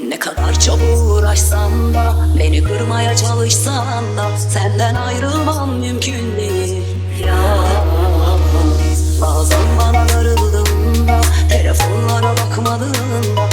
Ne kadar çok uğraşsam da Beni kırmaya çalışsan da Senden ayrılmam mümkün değil. Ya Bazen bana darıldığında Telefonlara bakmadığında